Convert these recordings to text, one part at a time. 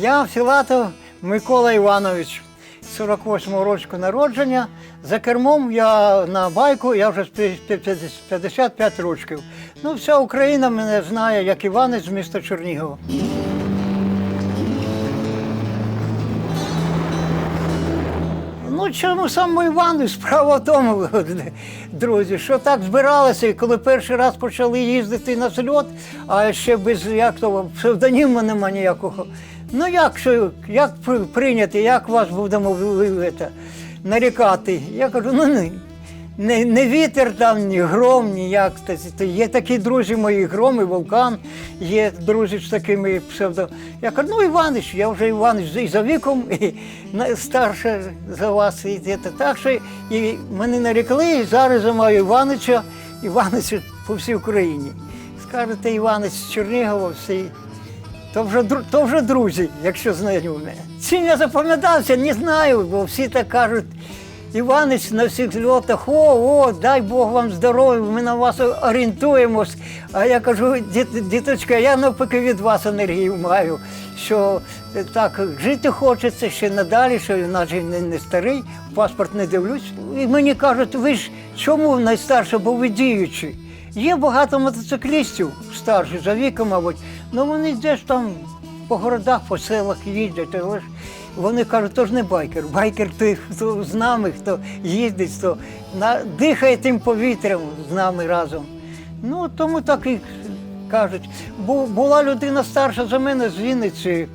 Я Філатов Микола Іванович, 48-го року народження. За кермом я на байку, я вже з пі- пі- 55 років. Ну, вся Україна мене знає як Іванець з міста Чернігова. Ну, чому саме Іван? Справа в тому, друзі, що так збиралися, і коли перший раз почали їздити на зльот, а ще без як того псевдоніму нема ніякого. Ну як що, як прийняти, як вас будемо нарікати? Я кажу, ну не, не, не вітер там, ні гром, ніяк. Є такі друзі мої, гром і вулкан, є друзі з такими псевдо. Я кажу, ну Іванич, я вже Іванич і за віком, і старше за вас. І, це, так що і мене нарікли, і зараз я маю Іванича, Іванича по всій Україні. Скажете, Іванич з Чернігова, всі. То вже, то вже друзі, якщо знайомі. Чим я запам'ятався, не знаю, бо всі так кажуть. Іванич на всіх зльотах, о, о, дай Бог вам здоров'я, ми на вас орієнтуємось. А я кажу, діточка, я навпаки від вас енергію маю, що е, так жити хочеться ще надалі, що наче не, не старий, паспорт не дивлюсь. І мені кажуть, ви ж чому найстарше, бо ви діючі. Є багато мотоциклістів старших за віком, мабуть, але вони десь там по городах, по селах їздять, але ж вони кажуть, то ж не байкер. Байкер той, хто з нами, хто їздить, хто на, дихає тим повітрям з нами разом. Ну, тому так і кажуть. Бу, була людина старша за мене з Вінниці,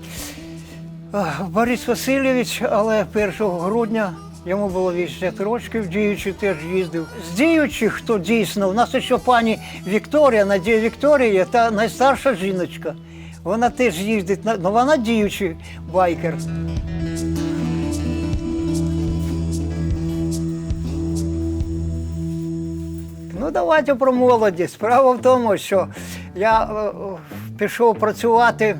Борис Васильович, але 1 грудня йому було 80 років, діючий теж їздив. З діючих, хто дійсно, у нас ще пані Вікторія, Надія Вікторія, та найстарша жіночка. Вона теж їздить, на- ну вона діючий байкер. Ну, давайте про молодість. Справа в тому, що я е, е, пішов працювати.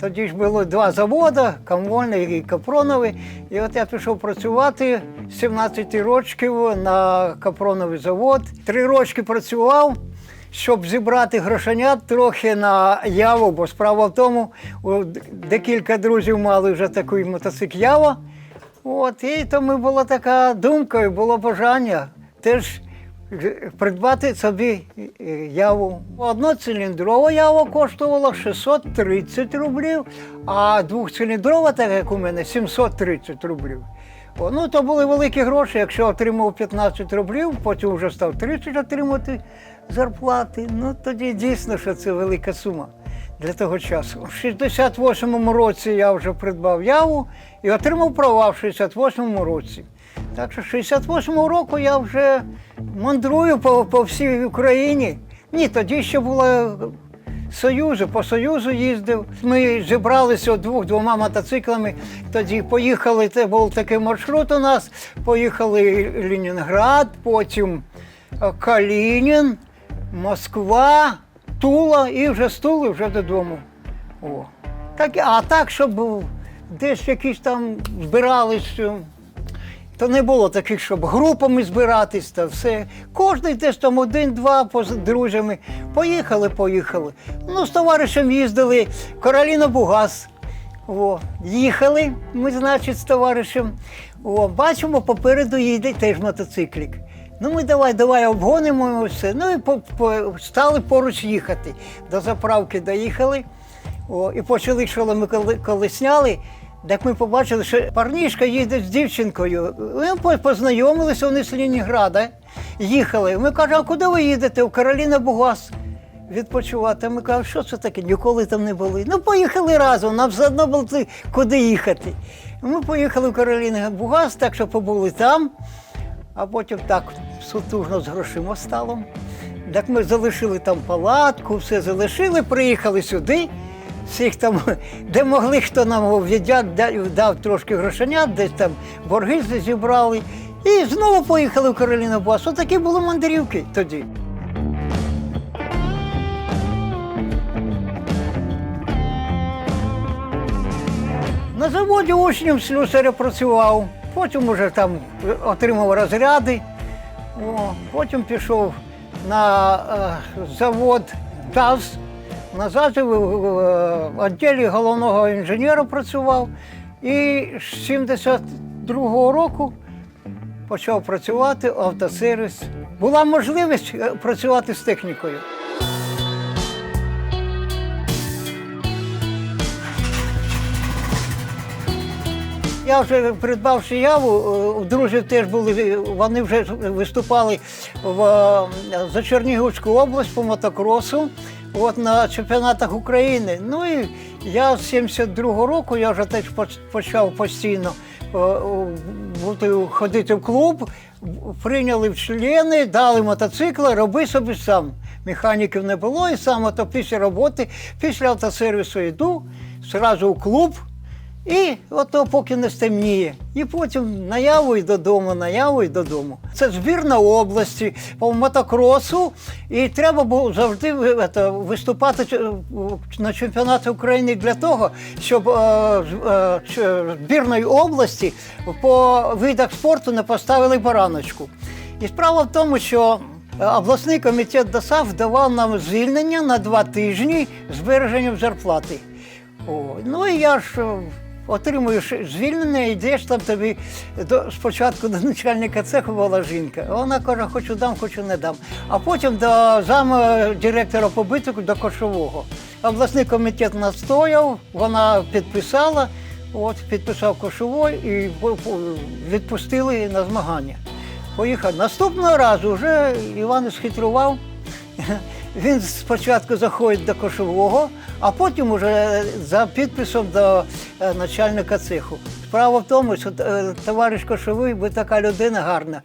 Тоді ж було два заводи, Камвольний і Капроновий. І от я пішов працювати з 17 років на Капроновий завод. Три роки працював, щоб зібрати грошенят трохи на яву, бо справа в тому, декілька друзів мали вже такий мотоцикл Ява. От, і тому була така думка, і було бажання теж придбати собі е, яву. Одноциліндрова ява коштувала 630 рублів, а двохциліндрова, так як у мене, 730 рублів. Ну, то були великі гроші. Якщо отримав 15 рублів, потім вже став 30 отримати зарплати. Ну тоді дійсно, що це велика сума для того часу. В 68-му році я вже придбав яву і отримав права в 68-му році. Так що 68-го року я вже мандрую по, по всій Україні. Ні, тоді ще було Союзу, по Союзу їздив. Ми зібралися двох двома мотоциклами. Тоді поїхали, це був такий маршрут у нас. Поїхали Ленінград, потім Калінін, Москва, Тула і вже з Тули вже додому. О. Так, а так, щоб десь якісь там збирались. То не було таких, щоб групами збиратись та все. Кожний десь там один-два поз- друзями. Поїхали, поїхали. Ну, з товаришем їздили Кароліна Бугас. О, їхали ми, значить, з товаришем. О, бачимо, попереду їде теж мотоциклік. Ну, ми давай, давай обгонимо все. Ну і по, по, стали поруч їхати. До заправки доїхали. О, і почали, що ми коли, коли сняли, так ми побачили, що парнішка їде з дівчинкою. Ми познайомилися вони з Ленінграда, їхали. Ми кажемо, а куди ви їдете? В Кароліна Бугас відпочивати. Ми кажемо, що це таке? Ніколи там не були. Ну, поїхали разом, нам все одно було куди їхати. Ми поїхали в Кароліна Бугас, так що побули там, а потім так сутужно з грошима стало. Так ми залишили там палатку, все залишили, приїхали сюди. Всіх там, де могли, хто нам віддяк, дав, трошки грошенят, десь там борги зібрали. І знову поїхали в Кароліна Бас. Отакі були мандрівки тоді. На заводі учнем слюсаря працював, потім уже там отримав розряди. О, потім пішов на е, завод ТАЗ На ЗАЗі в, в, відділі головного інженера працював. І з 72-го року почав працювати автосервіс. Була можливість е, працювати з технікою. Я вже придбавши яву, е, у друзів теж були, вони вже виступали в, е, за Чернігівську область по мотокросу от, на чемпіонатах України. Ну і я з 72-го року я вже теж почав постійно е, бути, ходити в клуб, прийняли в члени, дали мотоцикли, роби собі сам. Механіків не було, і сам ото після роботи, після автосервісу йду, одразу в клуб. І ото поки не стемніє. І потім наяву і додому, наяву і додому. Це збірна області по мотокросу, і треба було завжди виступати на чемпіонаті України для того, щоб е, е, збірної області по видах спорту не поставили бараночку. І справа в тому, що обласний комітет ДОСАВ давав нам звільнення на два тижні збереженням зарплати. О, ну і я ж отримуєш звільнення, йдеш там тобі до, спочатку до начальника цеху була жінка. Вона каже, хочу дам, хочу не дам. А потім до зама директора побиток до кошового. Обласний комітет настояв, вона підписала, от, підписав кошовой і по- по- відпустили на змагання. Поїхав. Наступного разу вже Іван схитрував. Він спочатку заходить до кошового, а потім уже за підписом до е, начальника цеху. Справа в тому, що е, товариш кошовий, бо така людина гарна,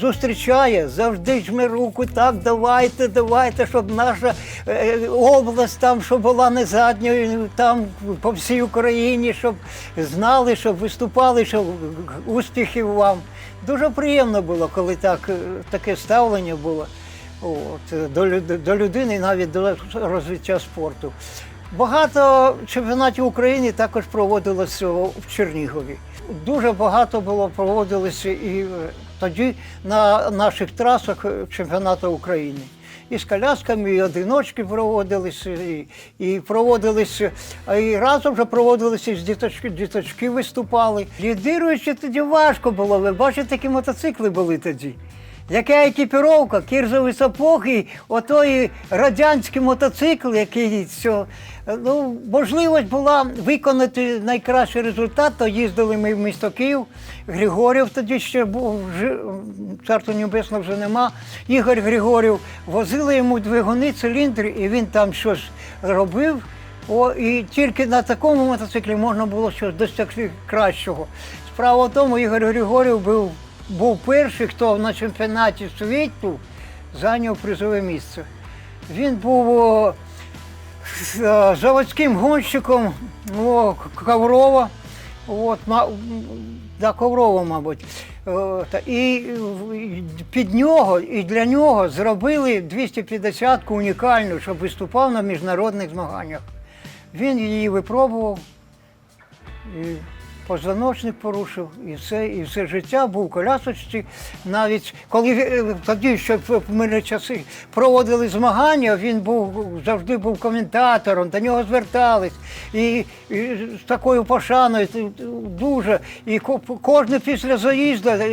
зустрічає, завжди жме руку, так, давайте, давайте, щоб наша е, область там, щоб була не задньою, там по всій Україні, щоб знали, щоб виступали, щоб успіхів вам. Дуже приємно було, коли так, таке ставлення було. От, до, до людини, і навіть до розвиття спорту. Багато чемпіонатів України також проводилося в Чернігові. Дуже багато було проводилося і е, тоді на наших трасах е, чемпіонату України. І з колясками, і одиночки проводилися, і, і проводилися, а і разом вже проводилися з діточки, діточки виступали. Лідируючи тоді важко було. Ви бачите, такі мотоцикли були тоді. Яка екіпіровка, кірзові сапоги, отой радянський мотоцикл, який все. Ну, можливість була виконати найкращий результат, то їздили ми в місто Київ. Григорів тоді ще був, царство небесне вже нема. Ігор Григорів возили йому двигуни, циліндри, і він там щось робив. О, і тільки на такому мотоциклі можна було щось досягти кращого. Справа в тому, Ігор Григорів був, був перший, хто на чемпіонаті світу зайняв призове місце. Він був е, заводським гонщиком о, Коврова. От, да, Коврова, мабуть. Е, І під нього і для нього зробили 250-ку унікальну, щоб виступав на міжнародних змаганнях. Він її випробував, і позвоночник порушив, і все, і все життя був колясочці. Навіть коли е, тоді, ще в мирні часи проводили змагання, він був завжди був коментатором, до нього звертались. І, і з такою пошаною т- дуже. І кожен після заїзду, е,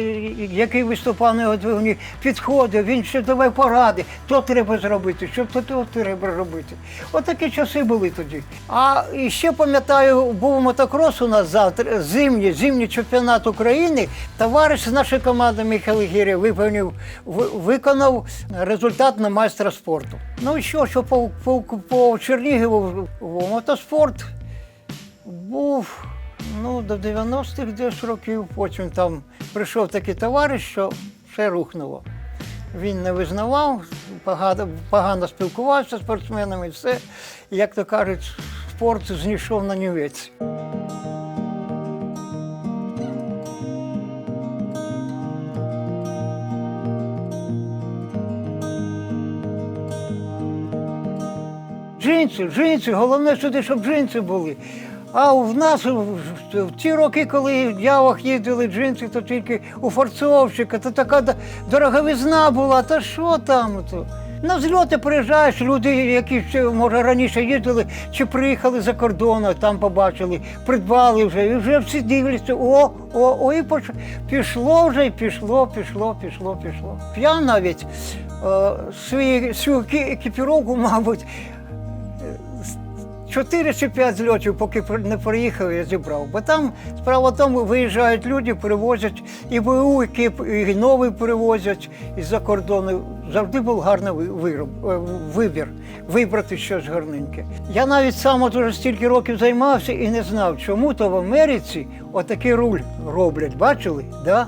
який виступав на його двигуні, підходив, він ще давай поради, то треба зробити, що то, то треба робити. От часи були тоді. А і ще пам'ятаю, був мотокрос у нас завтра, зимній, зимній чемпіонат України. Товариш з нашої команди Михайло Гіря виповнив, виконав результат на майстра спорту. Ну і що, що по, по, по Чернігову в- мотоспорт був ну, до 90-х десь років. Потім там прийшов такий товариш, що все рухнуло. Він не визнавав, погано, погано спілкувався з спортсменами, все. Як то кажуть, спорт знайшов на нівець. Джинси, джинси, головне сюди, щоб джинси були. А в нас в, ті роки, коли в явах їздили джинси, то тільки у форцовщика, то така дороговизна була, та що там? То? На зльоти приїжджаєш, люди, які може раніше їздили, чи приїхали за кордону, там побачили, придбали вже, і вже всі дивляться, о, о, о, і пішло вже, і пішло, пішло, пішло, пішло. Я навіть е, свою екіпіровку, мабуть, Чотири чи п'ять зльотів, поки не приїхав, я зібрав. Бо там справа в тому, виїжджають люди, привозять і БУ, і і новий привозять із-за кордону. Завжди був гарний вироб, е, вибір, вибрати щось гарненьке. Я навіть сам от уже стільки років займався і не знав, чому то в Америці отакий руль роблять. Бачили? Да?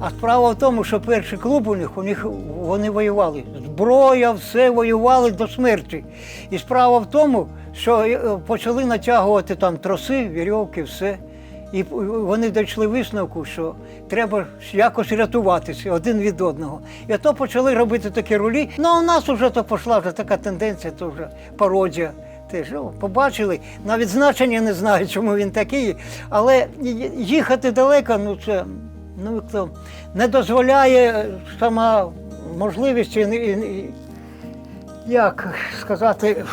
А справа в тому, що перший клуб у них, у них вони воювали. Зброя, все воювали до смерті. І справа в тому, що е, почали натягувати там троси, вірьовки, все. І вони дійшли висновку, що треба якось рятуватися один від одного. І то почали робити такі рулі. Ну а у нас вже то пішла вже така тенденція, то вже пародія. Теж побачили, навіть значення не знаю, чому він такий. Але їхати далеко, ну це ну, то не дозволяє сама можливість, і, і, і, як сказати,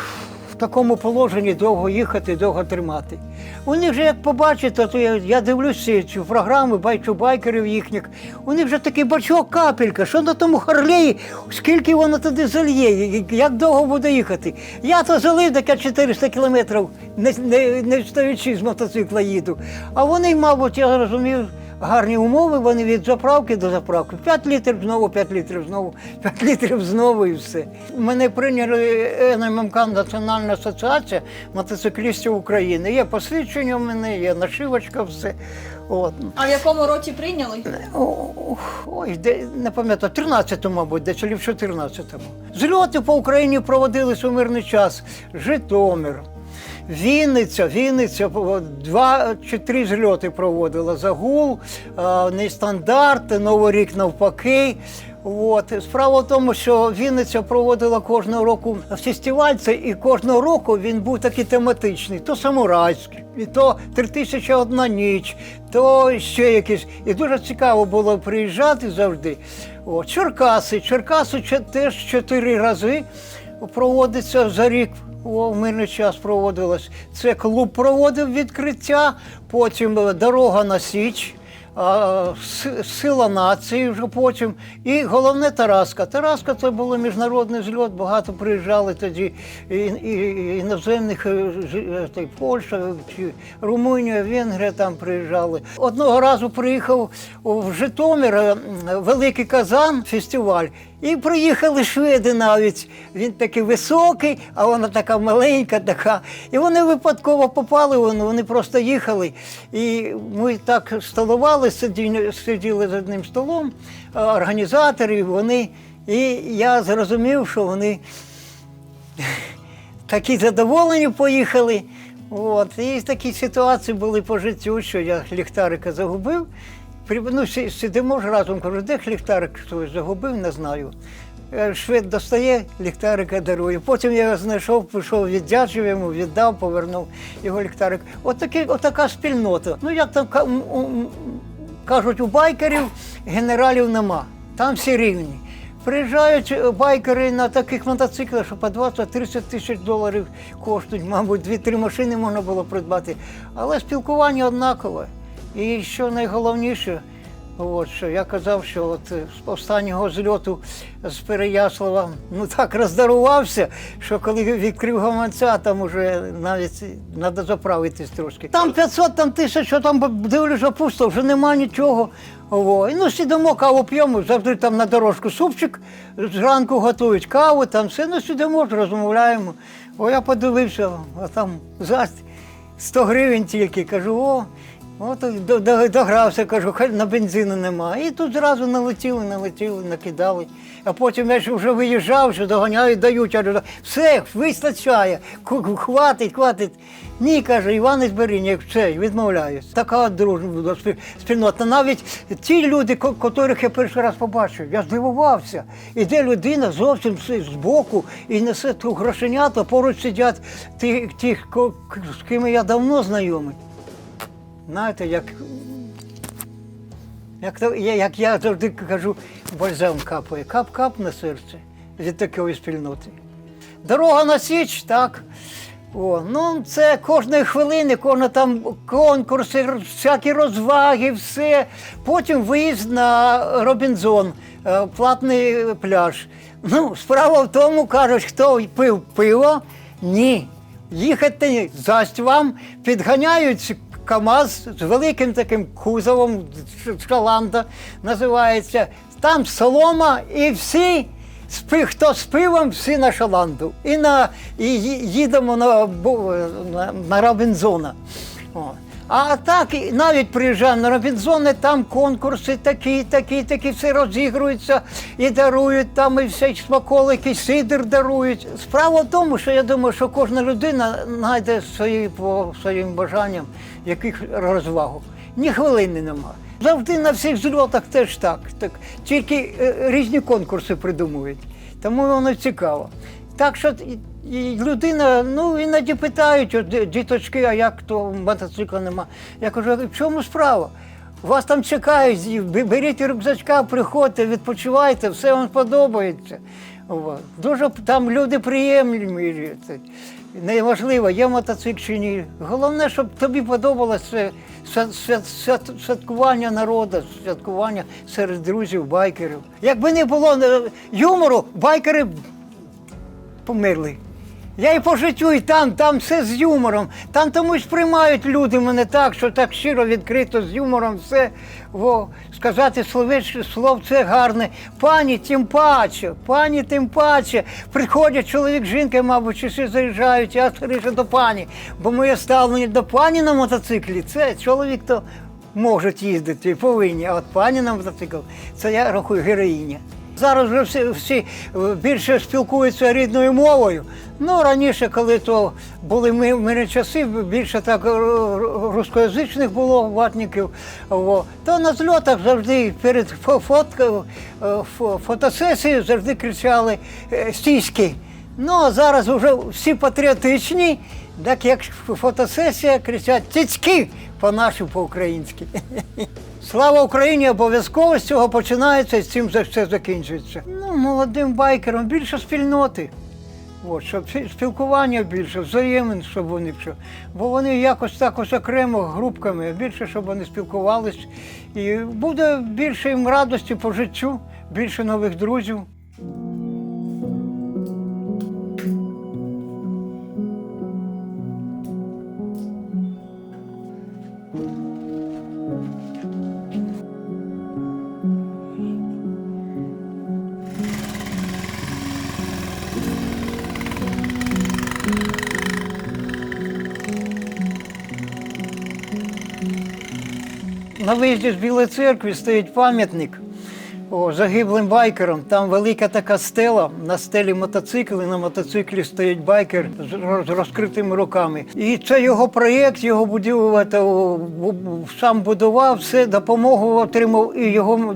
такому положенні довго їхати, довго тримати. У них же, як побачите, то я, я дивлюся цю програму, бачу байкерів їхніх. У них же такий бачок капелька, що на тому харлеї, скільки воно туди зальє, як довго буде їхати. Я то залив таке 400 кілометрів, не, не, не стоячи з мотоцикла їду. А вони, мабуть, я розумію, гарні умови, вони від заправки до заправки. 5 літрів знову, 5 літрів знову, 5 літрів знову і все. Мене прийняли НММК Національна асоціація мотоциклістів України. Є посвідчення в мене, є нашивочка, все. От. А в якому році прийняли? Ой, де, не пам'ятаю, 13-му, мабуть, десь чи в 14-му. Зльоти по Україні проводились у мирний час. Житомир, Вінниця, Вінниця, два чи три зльоти проводила. Загул, е, нестандарт, Новий рік навпаки. От. Справа в тому, що Вінниця проводила кожного року фестиваль, це і кожного року він був такий тематичний, то самурайський, і то три тисячі одна ніч, то ще якийсь. І дуже цікаво було приїжджати завжди. О, Черкаси. Черкаси теж чотири рази проводиться за рік. О, в мирний час проводилось. Це клуб проводив відкриття, потім е, дорога на Січ, сила нації вже потім. І головне Тараска. Тараска це був міжнародний зльот, багато приїжджали тоді і, і, і іноземних е, жи- е, й Польща, Румунія, Венгрія там приїжджали. Одного разу приїхав в Житомир е, Великий Казан фестиваль. І приїхали шведи навіть. Він такий високий, а вона така маленька, така. І вони випадково попали, вони, просто їхали. І ми так столували, сиділи, сиділи за одним столом, організатори, вони. І я зрозумів, що вони такі задоволені поїхали. От. І такі ситуації були по життю, що я ліхтарика загубив. Ну, сидимо ж разом, кажу, де ліхтарик хтось загубив, не знаю. Е, Швед достає, ліхтарика дарує. Потім я його знайшов, пішов, віддячив йому, віддав, повернув його ліхтарик. От, таки, от така спільнота. Ну, як там кажуть, у байкерів генералів нема. Там всі рівні. Приїжджають е, байкери на таких мотоциклах, що по 20-30 тисяч доларів коштують, мабуть, дві-три машини можна було придбати. Але спілкування однакове. І що найголовніше, от, що я казав, що от е, з останнього зльоту з Переяслава ну так роздарувався, що коли відкрив гаманця, там уже навіть треба заправитись трошки. Там 500 там тисяч, що там дивлюся пусто, вже нема нічого. О, ну сидимо, каву п'ємо, завжди там на дорожку супчик, зранку готують каву, там все, ну сидимо, розмовляємо. О, я подивився, а там за 100 гривень тільки. Кажу, о, от догрався, кажу, хай на бензину нема. І тут зразу налетіли, налетіли, накидали. А потім я ж вже виїжджав, що доганяють, дають. Я кажу, все, вистачає, хватить, хватить. Ні, каже, Іван Зберіння, все, відмовляюсь. Така дружба спільнота. Навіть ті люди, ко- котрих я перший раз побачив, я здивувався. Іде людина зовсім з з боку і несе ту грошенята, поруч сидять ті, ко- з ким я давно знайомий. Знаєте, як, як, як я завжди кажу, бальзам капає, кап-кап на серце. від такої спільноти. Дорога на Січ, так. О, ну, це кожної хвилини, кожна там конкурси, всякі розваги, все. Потім виїзд на Робінзон, е, платний пляж. Ну, справа в тому, кажуть, хто пив пиво, ні. Їхати засть вам підганяють КАМАЗ з великим таким кузовом, шаланда називається. Там солома і всі. Хто з пивом, всі на шаланду. І, на, і їдемо на, на Робінзона. О. А так, і навіть приїжджаємо на Робінзони, там конкурси такі, такі, такі, все розігруються і дарують там і всі смаколики, сидр дарують. Справа в тому, що я думаю, що кожна людина знайде свої, по своїм бажанням яких розвагу. Ні хвилини нема. Завжди на всіх зльотах теж так. так. Тільки е, різні конкурси придумують. Тому воно цікаво. Так що і- людина, ну іноді питають, от, діточки, а як то мотоцикла нема. Я кажу, в чому справа? Вас там чекають, беріть рюкзачка, приходьте, відпочивайте, все вам подобається. Дуже там люди приємні. Неважливо, є мотоцикл чи ні. Головне, щоб тобі подобалося свят- свят- свят- святкування народу, святкування серед друзів, байкерів. Якби не було е, юмору, байкери померли. Я і по життю, і там, там все з юмором. Там тому сприймають люди мене так, що так щиро, відкрито, з юмором все. Во, сказати словечко, слов це гарне. Пані, тим паче, пані, тим паче. Приходять чоловік, жінка, мабуть, чи всі заїжджають, я скоріше до пані. Бо моє ставлення до пані на мотоциклі, це чоловік то можуть їздити повинні, а от пані на мотоцикл, це я рахую героїня. Зараз вже всі, всі е, більше спілкуються рідною мовою. Ну, раніше, коли то були ми- мирні часи, більше так е, рускоязичних було ватників, о, то на зльотах завжди перед фо- фоткою, е, фо- фотосесією завжди кричали стійські. Ну, а зараз вже всі патріотичні, так як фотосесія кричать тіцьки по-нашому, по-українськи. Слава Україні! Обов'язково з цього починається і з цим все закінчується. Ну, молодим байкерам більше спільноти. От, щоб спілкування більше, взаємин, щоб вони що. Бо вони якось так ось окремо групками, більше, щоб вони спілкувались. І буде більше їм радості по життю, більше нових друзів. На виїзді з Білої церкви стоїть пам'ятник о, загиблим байкерам. Там велика така стела, на стелі мотоцикл, і на мотоциклі стоїть байкер з розкритими руками. І це його проєкт, його будівувати, сам будував, все, допомогу отримав і його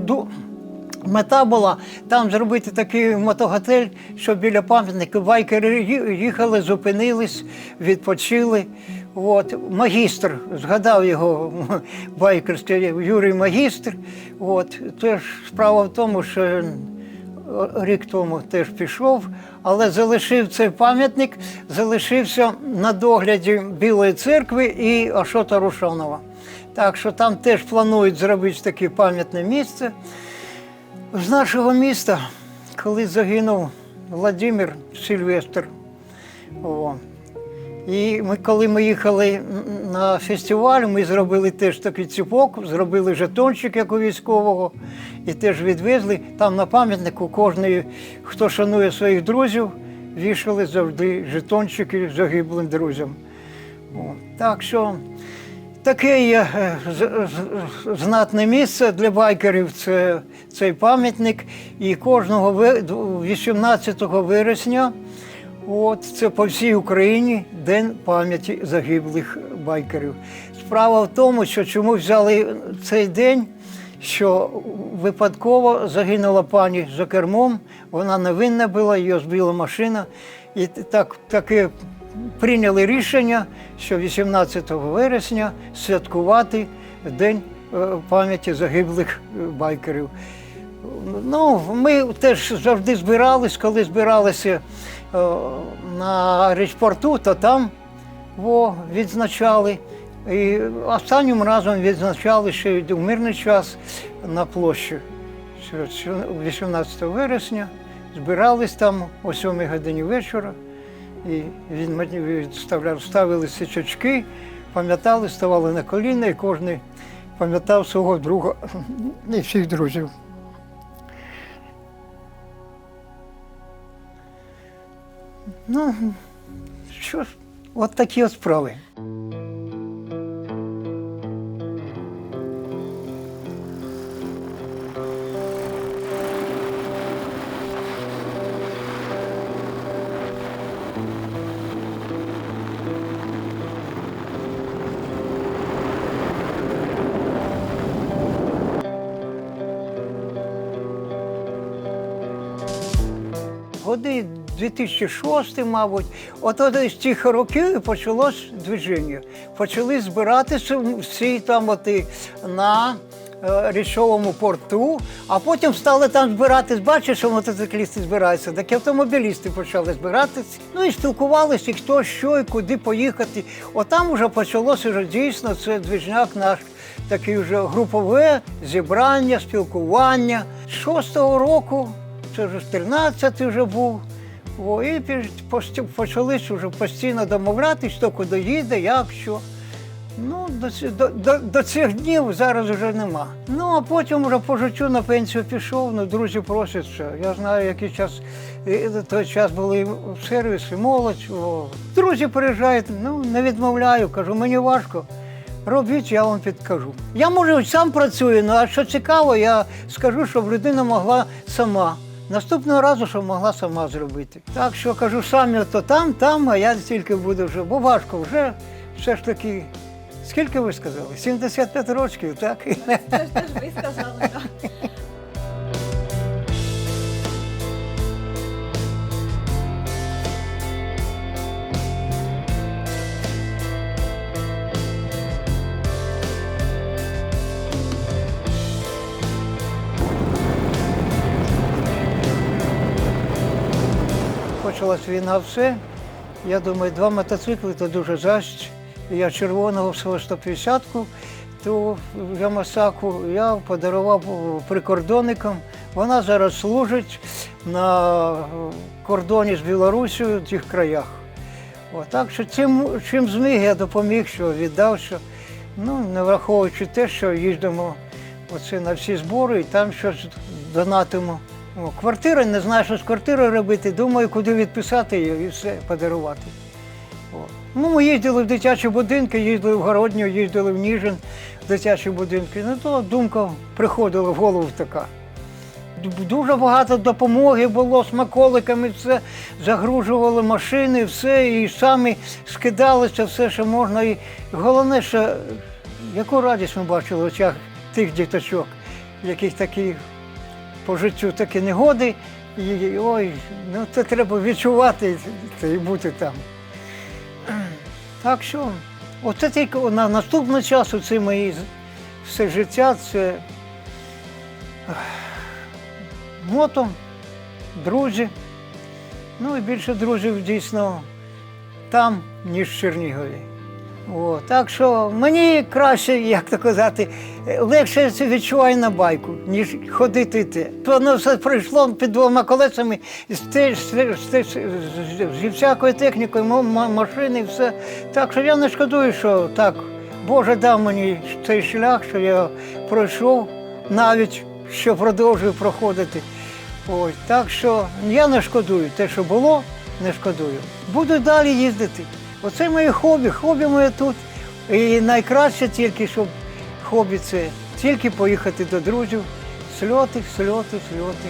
Мета була там зробити такий мотоготель, щоб біля пам'ятника байкери їхали, зупинились, відпочили. От. Магістр, згадав його байкерський Юрій Магістр. От. Теж справа в тому, що рік тому теж пішов, але залишив цей пам'ятник, залишився на догляді Білої церкви і Ашота Рушанова. Так що там теж планують зробити таке пам'ятне місце. З нашого міста, коли загинув Владимир Сильвестр. О. І ми, коли ми їхали на фестиваль, ми зробили теж такий ціпок, зробили жетончик, як у військового, і теж відвезли. Там на пам'ятнику кожний, хто шанує своїх друзів, вішали завжди жетончики загиблим друзям. Так що Таке є е, знатне місце для байкерів це цей пам'ятник. І кожного 18 вересня, от це по всій Україні День пам'яті загиблих байкерів. Справа в тому, що чому взяли цей день, що випадково загинула пані за кермом, вона невинна була, її збила машина. І так, таке прийняли рішення, що 18 вересня святкувати День е, пам'яті загиблих е, байкерів. Ну, ми теж завжди збирались, коли збиралися на речпорту, то там во, відзначали. І останнім разом відзначали ще у мирний час на площі. 18 вересня збирались там о 7 годині вечора. І ставили свічечки, пам'ятали, ставали на коліна, і кожен пам'ятав свого друга і всіх друзів. Ну, що ж, от такі от справи. Годи 2006, мабуть, от от з цих років почалось движення. Почали збиратися всі там от на е, річовому порту, а потім стали там збиратись. Бачиш, що мотоциклісти збираються, так і автомобілісти почали збиратись. Ну і спілкувалися, хто що і куди поїхати. От там вже почалося дійсно це движняк наш. Такий вже групове зібрання, спілкування. З шостого року це вже 13 вже був. О, і почались вже постійно домовлятись, хто куди їде, як що. Ну, до, до, до, цих днів зараз вже нема. Ну, а потім вже по життю на пенсію пішов, ну, друзі просять, що я знаю, який час, той час були в сервісі, молодь. О. Друзі приїжджають, ну, не відмовляю, кажу, мені важко. Робіть, я вам підкажу. Я може сам працюю, ну а що цікаво, я скажу, щоб людина могла сама. Наступного разу, що могла сама зробити. Так що кажу, самі то там, там, а я тільки буду вже, бо важко вже все ж таки. Скільки ви сказали? 75 років, так? Це ж ви сказали, так. Почалась війна, все. Я думаю, два мотоцикли то дуже защ. Я червоного свого 150-ку, ту Ямасаку я подарував прикордонникам. Вона зараз служить на кордоні з Білорусією в тих краях. О, так що цим, чим зміг, я допоміг, що віддав, що ну, не враховуючи те, що їздимо оце на всі збори і там щось донатимо. Квартира, не знаю, що з квартирою робити, думаю, куди відписати її і все подарувати. Ну, ми їздили в дитячі будинки, їздили в Городню, їздили в Ніжин, в дитячі будинки. Ну, то думка приходила в голову така. Дуже багато допомоги було смаколиками, все загружували машини, все, і самі скидалися, все, що можна. І головне, що яку радість ми бачили в очах тих діточок, яких такі по життю такі негоди. І ой, ну це треба відчувати це і бути там. Так що, оце тільки на наступного часу це мої все життя, це мото, друзі. Ну і більше друзів дійсно там, ніж в Чернігові. О, так що мені краще, як то казати, легше це відчуваю на байку, ніж ходити. То воно все пройшло під двома колесами з, всякою технікою, машини, все. Так що я не шкодую, що так, Боже дав мені цей шлях, що я пройшов, навіть що продовжую проходити. Ось, так що я не шкодую. Те, що було, не шкодую. Буду далі їздити. Оце моє хобі, хобі моє тут. І найкраще тільки, щоб хобі це тільки поїхати до друзів, сльоти, сльоти, сльоти.